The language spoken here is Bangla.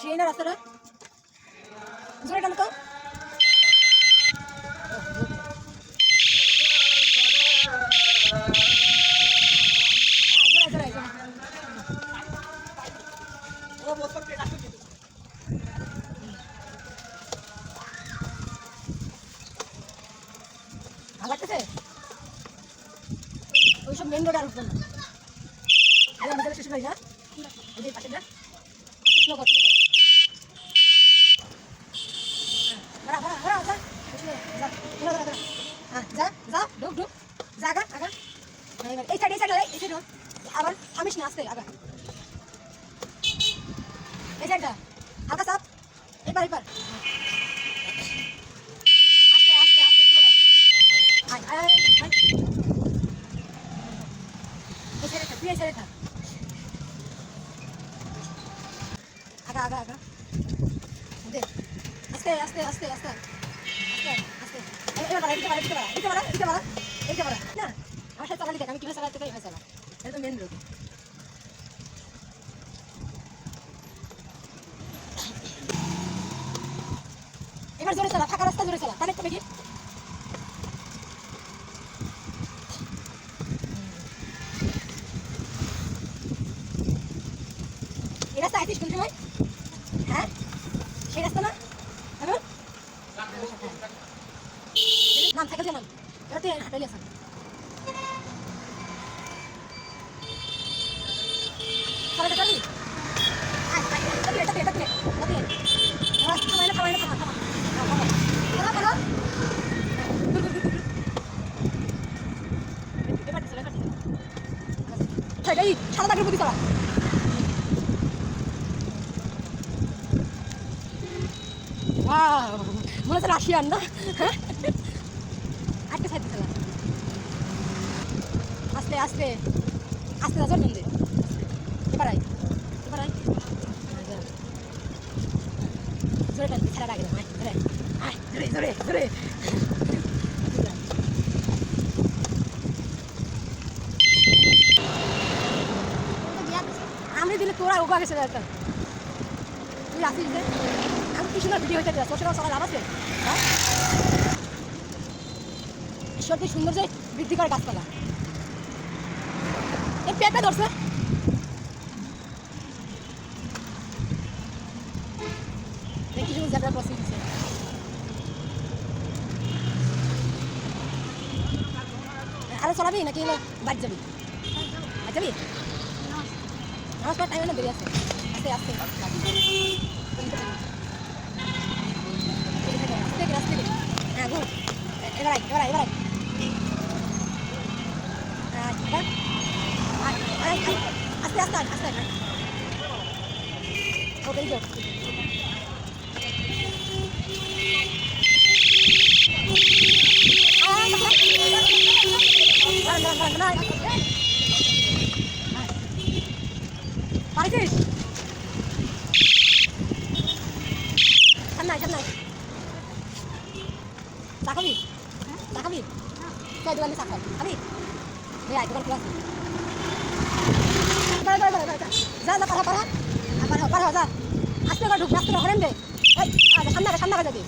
সেই না রাস্তাটা জোরে টানো তো। ভালো লাগতেছে ওইসব মেন রোডে আর উঠবো না আরে আমাদের শেষ ভাই না ওই যে পাশে না আস্তে স্লো যা যা ঢুক ঢুক যা আগা এই সাইড এই সাইড এই আবার থামিস না আস্তে আগা। এই সাইডটা হালকা চাপ এবার এবার আস্তে আস্তে আস্তে কর আয় আয় আয় এই সাইডে থাক তুই আগা আস্তে আস্তে আস্তে আস্তে। আস্তে। না, আমার সাথে চালা। এটা তো main road। এবার জোরে চালা ফাঁকা রাস্তা জোরে চালা তাহলে একটু দেখি এই হ্যাঁ সেই রাস্তা না হ্যাঁ ঘুর, ঘুর, ঘুর, ঘুর। এবার দিছে, এবার দিছে। আচ্ছা, এটাই সাদা দাগের প্রতি চালা। মনে হচ্ছে রাশিয়ান না? হ্যাঁ? আটকে সাইড দিতে আস্তে আস্তে আস্তে নেন দে এবার আয় এবার আয়। জোরে টান ছেড়ে রাখে আয় জোরে আয় জোরে জোরে জোরে আমি দিলে তোরা উবা গেছে তুই আসিস যে? আমি ভিডিও হইতে তোর সঙ্গে সকাল লাভ হ্যাঁ ঈশ্বরকে সুন্দর যে বৃদ্ধি করে গাছপালা। এই পেঁপে ধরছে। দেখি আরও চলাবি নাকি বাড়ি যাবি? বাড়ি যাবি? সময় টাইম না বেরিয়ে আছে। আস্তে আস্তে। হ্যাঁ এবার এবার এবার আয় আয়, এবার আয়, আয়, আয়, আস্তে আস্তে আস্তে আয়। ওকে এই যে আয়, দাঁড়ান, দাঁড়ান, দাঁড়ান, দাঁড়ান। পারিস চা খাবি চা খাবি চা দোকানে চা খাই যা যা পারা পারা পারা যা। করে ঢুক, আস্তে করে হরেন দে। সামনে সামনে যাবি।